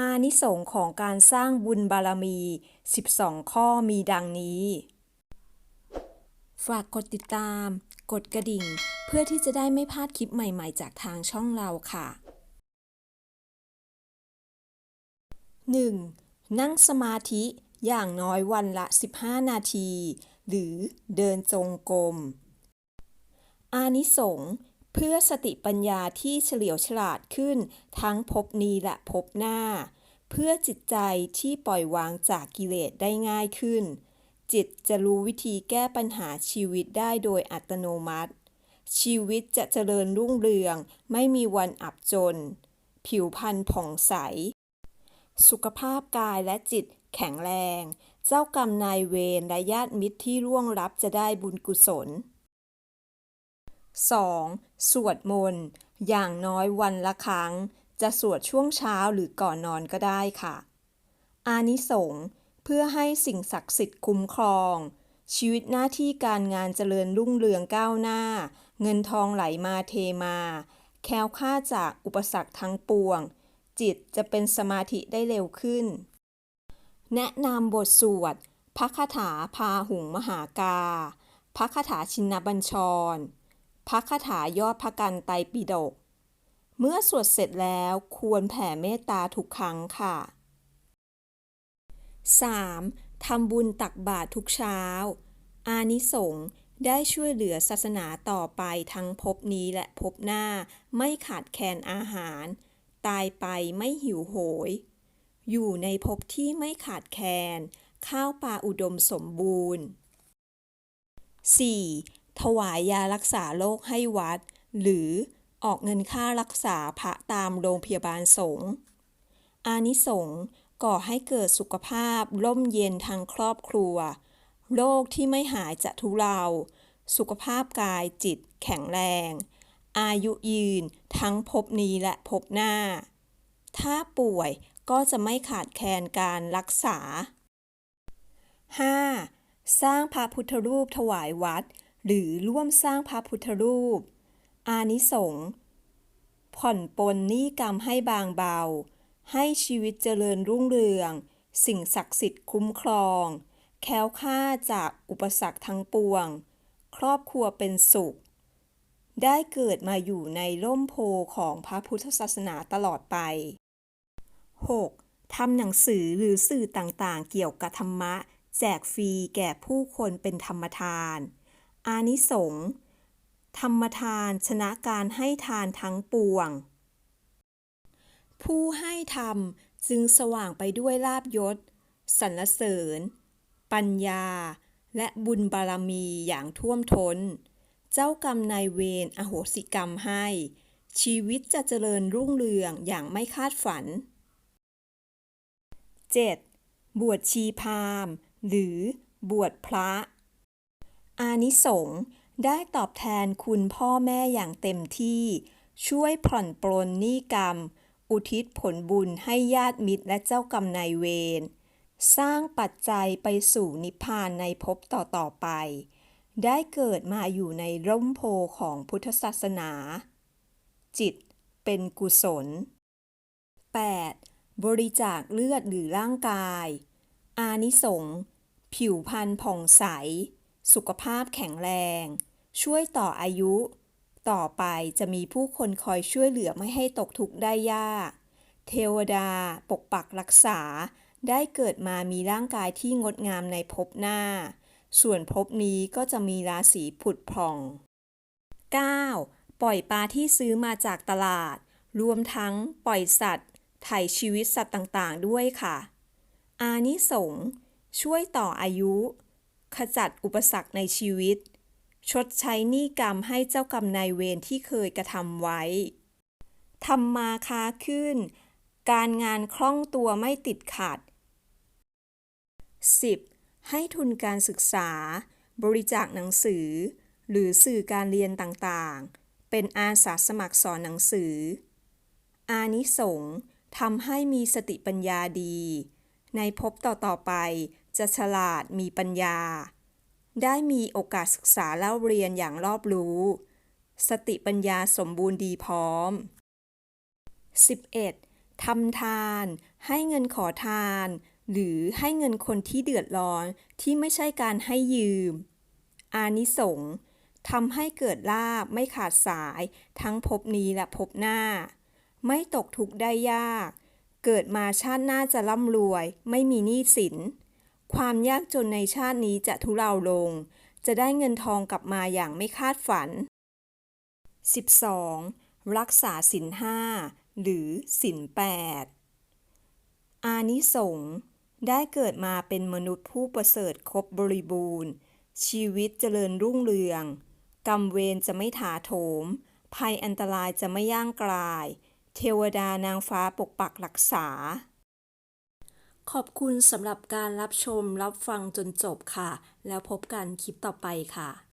อานิสงส์ของการสร้างบุญบารมี 12 ข้อมีดังนี้ ฝากกดติดตาม กดกระดิ่ง เพื่อที่จะได้ไม่พลาดคลิปใหม่ๆ จากทางช่องเราค่ะ 1. นั่งสมาธิอย่างน้อยวันละ 15 นาที หรือเดินจงกรมอานิสงส์ เพื่อสติปัญญาที่เฉลียวฉลาดขึ้น ทั้งภพนี้และภพหน้า เพื่อจิตใจที่ปล่อยวางจากกิเลสได้ง่ายขึ้น จิตจะรู้วิธีแก้ปัญหาชีวิตได้โดยอัตโนมัติ ชีวิตจะเจริญรุ่งเรือง ไม่มีวันอับจน ผิวพรรณผ่องใส สุขภาพกายและจิตแข็งแรง เจ้ากรรมนายเวรและญาติมิตรที่ร่วงรับจะได้บุญกุศล 2. สวดมนต์อย่างน้อยวันละครั้ง จะสวดช่วงเช้าหรือก่อนนอนก็ได้ค่ะ อานิสงส์เพื่อให้สิ่งศักดิ์สิทธิ์คุ้มครอง ชีวิตหน้าที่การงานเจริญรุ่งเรืองก้าวหน้า เงินทองไหลมาเทมา แคล้วคลาจากอุปสรรคทั้งปวง จิตจะเป็นสมาธิได้เร็วขึ้น แนะนำบทสวดพระคาถาพาหุงมหากา พระคาถาชินบัญชร พระคาถายอดพระกันไตปิฎกเมื่อสวดเสร็จแล้วควรแผ่เมตตาทุกครั้งค่ะ 3. ทำบุญตักบาตรทุกเช้า อานิสงส์ได้ช่วยเหลือศาสนาต่อไปทั้งภพนี้และภพหน้าไม่ขาดแคลนอาหาร ตายไปไม่หิวโหย อยู่ในภพที่ไม่ขาดแคลนข้าวปลาอุดมสมบูรณ์ 4. ถวายยารักษาโรคให้วัด หรือออกเงินค่ารักษาพระตามโรงพยาบาลสงฆ์อานิสงส์ก่อให้เกิดสุขภาพร่มเย็นทั้งครอบครัว โรคที่ไม่หายจะทุเลา สุขภาพกายจิตแข็งแรง อายุยืนทั้งภพนี้และภพหน้า ถ้าป่วยก็จะไม่ขาดแคลนการรักษา 5. สร้างพระพุทธรูปถวายวัด หรือร่วมสร้างพระพุทธรูป อานิสงส์ผ่อนปลนหนี้กรรมให้บางเบา ให้ชีวิตเจริญรุ่งเรือง สิ่งศักดิ์สิทธิ์คุ้มครอง แค้วคลาจากอุปสรรคทั้งปวง ครอบครัวเป็นสุข ได้เกิดมาอยู่ในร่มโพของพระพุทธศาสนาตลอดไป 6. ทำหนังสือหรือสื่อต่างๆ เกี่ยวกับธรรมะ แจกฟรีแก่ผู้คนเป็นธรรมทาน อานิสงส์ธรรมทานชนะการให้ทานทั้งปวง ผู้ให้ธรรมจึงสว่างไปด้วยลาบยศสรรเสริญ ปัญญา และบุญบารมีอย่างท่วมท้น เจ้ากรรมนายเวรอโหสิกรรมให้ ชีวิตจะเจริญรุ่งเรืองอย่างไม่คาดฝัน 7. บวชชีพามหรือบวชพระ อานิสงส์ได้ตอบแทนคุณพ่อแม่อย่างเต็มที่ ช่วยผ่อนปลนหนี้กรรม อุทิศผลบุญให้ญาติมิตรและเจ้ากรรมนายเวร สร้างปัจจัยไปสู่นิพพานในภพต่อๆไป ได้เกิดมาอยู่ในร่มโพของพุทธศาสนา จิตเป็นกุศล 8. บริจาคเลือดหรือร่างกาย อานิสงส์ผิวพรรณผ่องใส สุขภาพแข็งแรง ช่วยต่ออายุ ต่อไปจะมีผู้คนคอยช่วยเหลือไม่ให้ตกทุกข์ได้ยาก เทวดา ปกปักรักษา ได้เกิดมามีร่างกายที่งดงามในภพหน้า ส่วนภพนี้ก็จะมีราศีผุดผ่อง 9. ปล่อยปลาที่ซื้อมาจากตลาด รวมทั้งปล่อยสัตว์ไถ่ชีวิตสัตว์ต่างๆ ด้วยค่ะ อานิสงช่วยต่ออายุ ขจัดอุปสรรคในชีวิต ชดใช้หนี้กรรมให้เจ้ากรรมนายเวรที่เคยกระทำไว้ทำมาค้าขึ้น การงานคล่องตัวไม่ติดขัด 10. ให้ทุนการศึกษา บริจาคหนังสือ หรือสื่อการเรียนต่างๆ เป็นอาสาสมัครสอนหนังสือ อานิสงส์ทำให้มีสติปัญญาดี ในภพต่อๆไป จะฉลาดมีปัญญา ได้มีโอกาสศึกษาเล่าเรียนอย่างรอบรู้ สติปัญญาสมบูรณ์ดีพร้อม 11. ทำทาน ให้เงินขอทาน หรือให้เงินคนที่เดือดร้อนที่ไม่ใช่การให้ยืม อานิสงส์ทำให้เกิดลาบไม่ขาดสาย ทั้งภพนี้และภพหน้า ไม่ตกทุกข์ได้ยาก เกิดมาชาติหน้าจะร่ำรวย ไม่มีหนี้สิน ความยากจนในชาตินี้จะทุเลาลง จะได้เงินทองกลับมาอย่างไม่คาดฝัน 12. รักษาศีลห้าหรือศีลแปดอานิสงส์ได้เกิดมาเป็นมนุษย์ผู้ประเสริฐครบบริบูรณ์ ชีวิตเจริญรุ่งเรือง กรรมเวรจะไม่ถาโถม ภัยอันตรายจะไม่ย่างกลาย เทวดานางฟ้าปกปักรักษา ขอบคุณสำหรับการรับชมรับฟังจนจบค่ะ แล้วพบกันคลิปต่อไปค่ะ